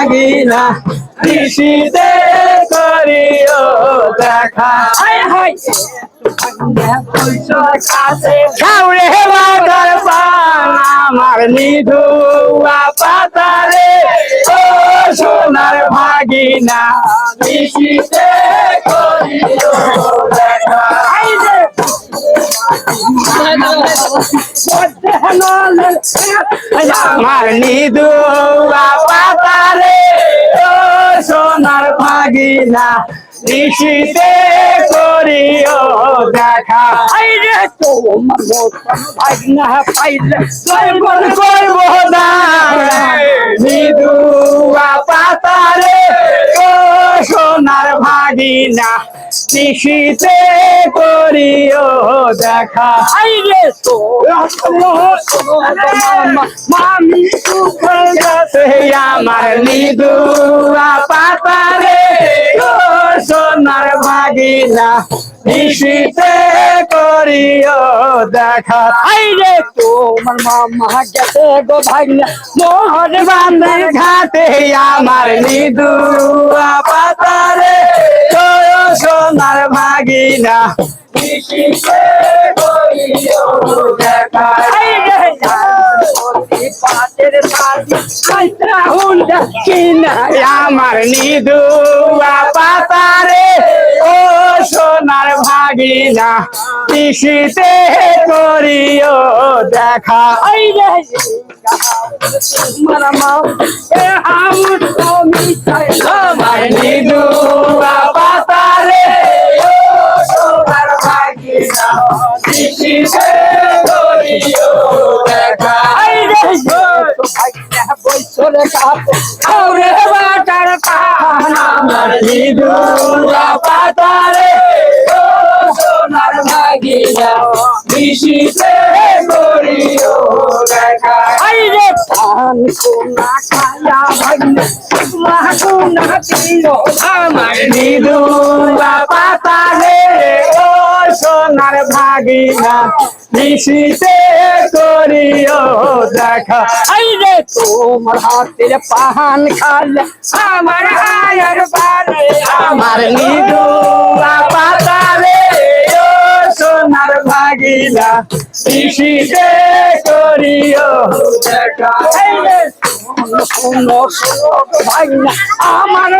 ভাগিনা কৃষিতে করিও দেখা। পান আমার নিধুয়া পাতারে ও সোনার ভাগিনা কৃষিতে করিও দেখা। আমার ও সোনার ভাগিনা, নিশিতে করিও দেখা। আইরে পাইলে করব করব নিদুয়া পাতারে সোনার ভাগিনা করিও দেখা। আমার পাতারে ও সোনার ভাগিনা নিশিতে করিও দেখা। আইরে তোমার মামা গেছে গো ভাগনা মোহর বান্ধের ঘাটে আমার নিদুয়া পাতারে। সোনার ভাগিনা নিশিতে করিও দেখা। আইরে আমার নিদুয়া পাতারে ও সোনার ভাগিনা কৃষিতে করিও দেখা এ আমুর পাতারে ও সোনার ভাগিনা কৃষিতে খাওরে বাটার পাহানা আমার নিদুয়া পাতারে ও সোনার ভাগিনা কৃষিতে করিও দেখা আইরে পান কোনা খায়া ভাগনা মা কোনা আমার নিদুয়া পাতারে ও সোনার ভাগিনা। করিও দেখা। আইরে তোমার হাতের পাহান খালে আমার হায়ার বারে আমার সোনার করিও দেখা। আইরে শোনো শোনো আমার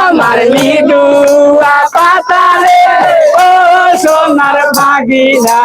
আমার নিদুয়া পাতারে ও সোনার ভাগিনা